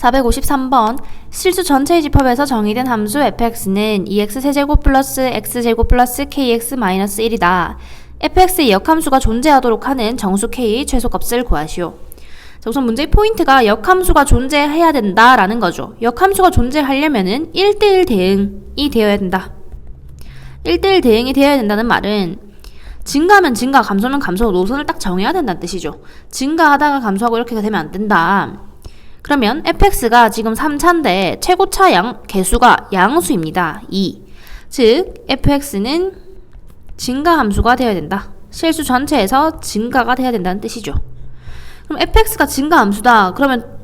453번 실수 전체의 집합에서 정의된 함수 fx는 2x 세제곱 플러스 x제곱 플러스 kx 마이너스 1이다. fx의 역함수가 존재하도록 하는 정수 k의 최소값을 구하시오. 자, 우선 문제의 포인트가 역함수가 존재해야 된다라는 거죠. 역함수가 존재하려면은 1대1 대응이 되어야 된다. 1대1 대응이 되어야 된다는 말은 증가하면 증가, 감소면 감소 노선을 딱 정해야 된다는 뜻이죠. 증가하다가 감소하고 이렇게가 되면 안 된다. 그러면 fx가 지금 3차인데 최고차 양 개수가 양수입니다. 2. 즉 fx는 증가 함수가 되어야 된다. 실수 전체에서 증가가 돼야 된다는 뜻이죠. 그럼 fx가 증가 함수다. 그러면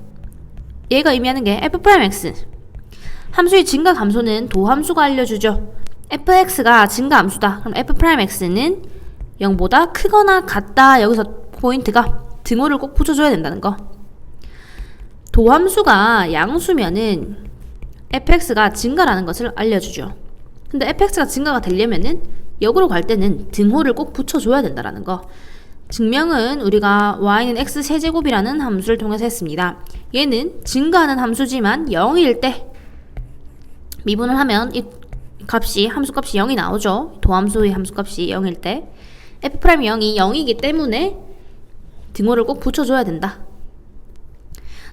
얘가 의미하는 게 f'x. 함수의 증가 감소는 도함수가 알려주죠. fx가 증가 함수다. 그럼 f'x는 0보다 크거나 같다. 여기서 포인트가 등호를 꼭 붙여줘야 된다는 거. 도함수가 양수면은 fx가 증가라는 것을 알려주죠. 근데 fx가 증가가 되려면은 역으로 갈 때는 등호를 꼭 붙여줘야 된다라는 거. 증명은 우리가 y는 x 세제곱이라는 함수를 통해서 했습니다. 얘는 증가하는 함수지만 0일 때 미분을 하면 이 값이 함수값이 0이 나오죠. 도함수의 함수값이 0일 때 f'0이 0이기 때문에 등호를 꼭 붙여줘야 된다.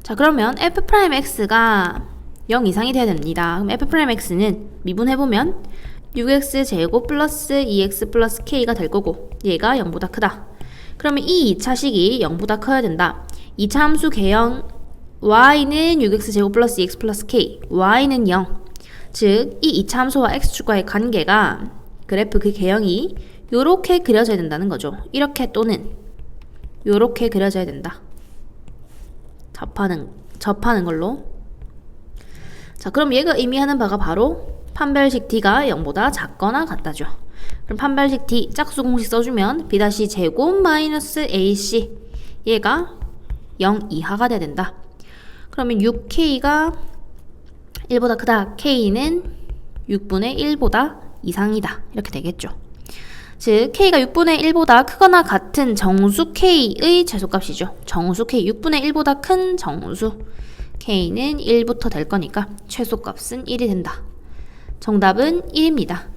자 그러면 f'x가 0 이상이 돼야 됩니다. 그럼 f'x는 미분해 보면 6x 제곱 플러스 2x 플러스 k가 될 거고 얘가 0보다 크다. 그러면 이 2차식이 0보다 커야 된다. 2차 함수 개형 y는 6x 제곱 플러스 2x 플러스 k y는 0. 즉 이 2차 함수와 x축과의 관계가 그래프 그 개형이 요렇게 그려져야 된다는 거죠. 이렇게 또는 요렇게 그려져야 된다. 접하는 접하는 걸로. 자, 그럼 얘가 의미하는 바가 바로 판별식 d가 0보다 작거나 같다죠. 그럼 판별식 d 짝수 공식 써주면 b 제곱 마이너스 ac 얘가 0 이하가 돼야 된다. 그러면 6k가 1보다 크다. k는 6분의 1보다 이상이다. 이렇게 되겠죠. 즉 k가 6분의 1보다 크거나 같은 정수 k의 최소값이죠. 정수 k 6분의 1보다 큰 정수 k는 1부터 될 거니까 최소값은 1이 된다. 정답은 1입니다.